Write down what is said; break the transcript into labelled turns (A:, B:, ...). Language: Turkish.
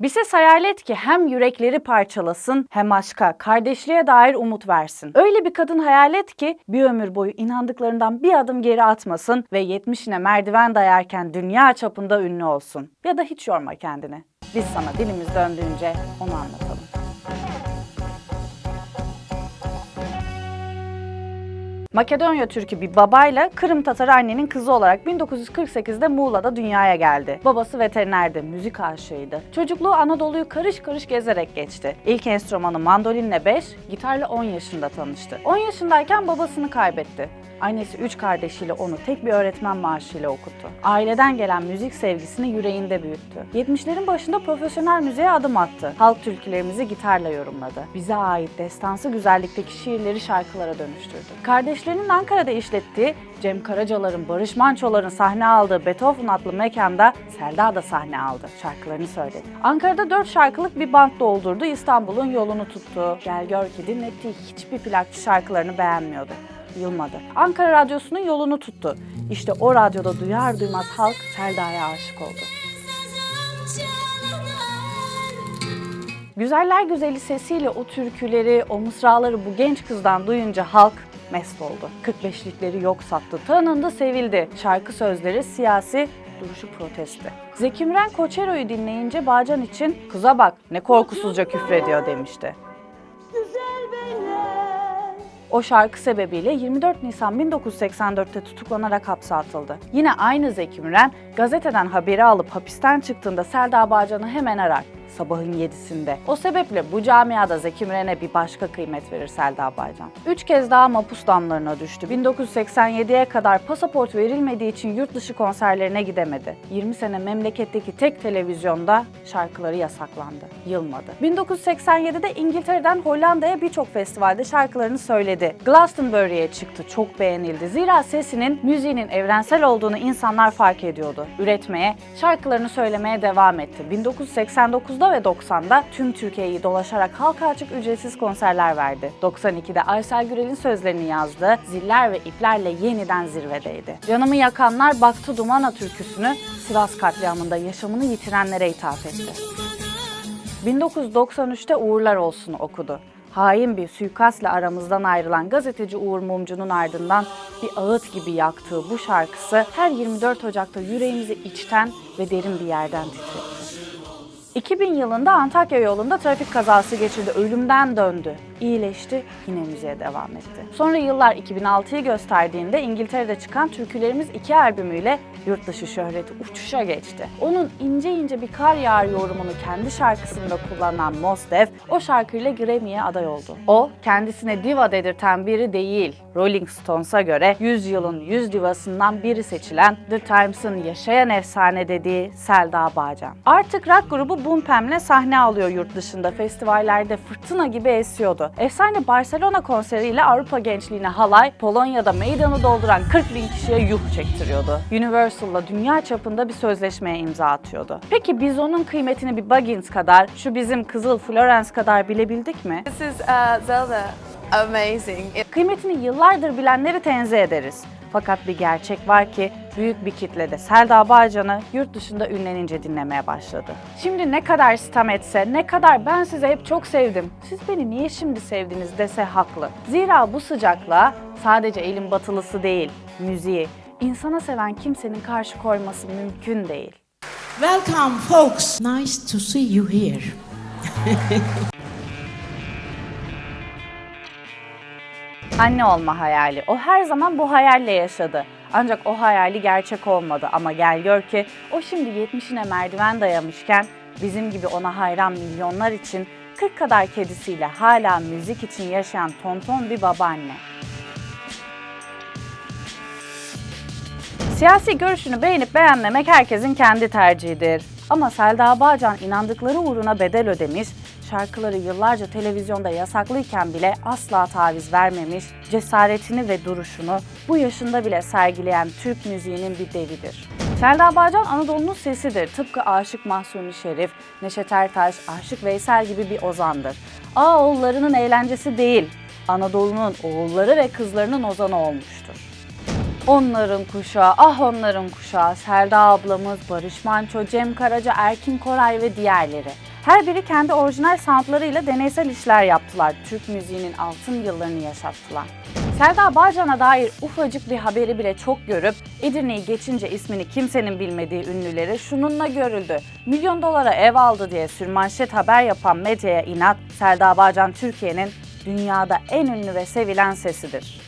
A: Bir ses hayal et ki hem yürekleri parçalasın hem aşka, kardeşliğe dair umut versin. Öyle bir kadın hayal et ki bir ömür boyu inandıklarından bir adım geri atmasın ve 70'ine merdiven dayarken dünya çapında ünlü olsun. Ya da hiç yorma kendini. Biz sana dilimiz döndüğünce onu anlatalım. Makedonya Türk'ü bir babayla Kırım Tatarı annenin kızı olarak 1948'de Muğla'da dünyaya geldi. Babası veterinerdi, müzik aşığıydı. Çocukluğu Anadolu'yu karış karış gezerek geçti. İlk enstrümanı mandolinle 5, gitarla 10 yaşında tanıştı. 10 yaşındayken babasını kaybetti. Annesi üç kardeşiyle onu tek bir öğretmen maaşıyla okuttu. Aileden gelen müzik sevgisini yüreğinde büyüttü. 70'lerin başında profesyonel müziğe adım attı. Halk türkülerimizi gitarla yorumladı. Bize ait destansı güzellikteki şiirleri şarkılara dönüştürdü. Kardeşlerinin Ankara'da işlettiği Cem Karacalar'ın, Barış Manço'ların sahne aldığı Beethoven adlı mekanda Selda da sahne aldı. Şarkılarını söyledi. Ankara'da 4 şarkılık bir band doldurdu. İstanbul'un yolunu tuttu. Gel gör ki dinlettiği hiçbir plakçı şarkılarını beğenmiyordu yılmadı. Ankara Radyosu'nun yolunu tuttu. İşte o radyoda duyar duymaz halk Selda'ya aşık oldu. Güzeller güzeli sesiyle o türküleri, o mısraları bu genç kızdan duyunca halk mest oldu. 45'likleri yok sattı, tanındı, sevildi. Şarkı sözleri siyasi, duruşu protesti. Zeki Müren Koçero'yu dinleyince Bağcan için kıza bak ne korkusuzca küfrediyor demişti. O şarkı sebebiyle 24 Nisan 1984'te tutuklanarak hapse atıldı. Yine aynı Zeki Müren gazeteden haberi alıp hapisten çıktığında Selda Bağcan'ı hemen arar sabahın 7'sinde. O sebeple bu camiada Zeki Müren'e bir başka kıymet verir Selda Bağcan. Üç kez daha mapus damlarına düştü. 1987'ye kadar pasaport verilmediği için yurt dışı konserlerine gidemedi. 20 sene memleketteki tek televizyonda şarkıları yasaklandı. Yılmadı. 1987'de İngiltere'den Hollanda'ya birçok festivalde şarkılarını söyledi. Glastonbury'ye çıktı. Çok beğenildi. Zira sesinin, müziğinin evrensel olduğunu insanlar fark ediyordu. Üretmeye, şarkılarını söylemeye devam etti. 1989'da ve 90'da tüm Türkiye'yi dolaşarak halka açık ücretsiz konserler verdi. 92'de Aysel Gürel'in sözlerini yazdı. Ziller ve iplerle yeniden zirvedeydi. Canımı yakanlar baktı dumana türküsünü Sivas katliamında yaşamını yitirenlere ithaf etti. 1993'te Uğurlar Olsun okudu. Hain bir suikastla aramızdan ayrılan gazeteci Uğur Mumcu'nun ardından bir ağıt gibi yaktığı bu şarkısı her 24 Ocak'ta yüreğimizi içten ve derin bir yerden titretti. 2000 yılında Antakya yolunda trafik kazası geçirdi, ölümden döndü. İyileşti, yine müziğe devam etti. Sonra yıllar 2006'yı gösterdiğinde İngiltere'de çıkan Türkülerimiz 2 albümüyle yurt dışı şöhreti uçuşa geçti. Onun ince ince bir kar yağar yorumunu kendi şarkısında kullanan Mos Def o şarkıyla Grammy'ye aday oldu. O kendisine diva dedirten biri değil. Rolling Stones'a göre 100 yılın 100 divasından biri seçilen The Times'ın yaşayan efsane dediği Selda Bağcan. Artık rock grubu Bumpem'le sahne alıyor yurt dışında. Festivallerde fırtına gibi esiyordu. Efsane Barcelona konseriyle Avrupa gençliğine halay, Polonya'da meydanı dolduran 40 bin kişiye yuh çektiriyordu. Universal'la dünya çapında bir sözleşmeye imza atıyordu. Peki biz onun kıymetini bir Buggins kadar, şu bizim Kızıl Florence kadar bilebildik mi?
B: This is uh, Zelda. Amazing.
A: Kıymetini yıllardır bilenleri tenzih ederiz. Fakat bir gerçek var ki büyük bir kitle de Selda Bağcan'ı yurt dışında ünlenince dinlemeye başladı. Şimdi ne kadar sitem etse, ne kadar ben sizi hep çok sevdim, siz beni niye şimdi sevdiniz dese haklı. Zira bu sıcaklığa sadece elin batılısı değil, müziği, insana seven kimsenin karşı koyması mümkün değil.
C: Welcome, folks. Nice to see you here.
A: Anne olma hayali. O her zaman bu hayalle yaşadı. Ancak o hayali gerçek olmadı ama gel gör ki o şimdi 70'ine merdiven dayamışken bizim gibi ona hayran milyonlar için 40 kadar kedisiyle hala müzik için yaşayan tonton bir babaanne. Siyasi görüşünü beğenip beğenmemek herkesin kendi tercihidir. Ama Selda Bağcan inandıkları uğruna bedel ödemiş, şarkıları yıllarca televizyonda yasaklıyken bile asla taviz vermemiş, cesaretini ve duruşunu bu yaşında bile sergileyen Türk müziğinin bir devidir. Selda Bağcan Anadolu'nun sesidir. Tıpkı Aşık Mahsuni Şerif, Neşet Ertaş, Aşık Veysel gibi bir ozandır. Ağ oğullarının eğlencesi değil, Anadolu'nun oğulları ve kızlarının ozanı olmuştur. Onların kuşağı, ah onların kuşağı, Selda ablamız, Barış Manço, Cem Karaca, Erkin Koray ve diğerleri. Her biri kendi orijinal soundlarıyla deneysel işler yaptılar. Türk müziğinin altın yıllarını yaşattılar. Selda Bağcan'a dair ufacık bir haberi bile çok görüp Edirne'yi geçince ismini kimsenin bilmediği ünlüleri şununla görüldü. Milyon dolara ev aldı diye sürmanşet haber yapan medyaya inat, Selda Bağcan Türkiye'nin dünyada en ünlü ve sevilen sesidir.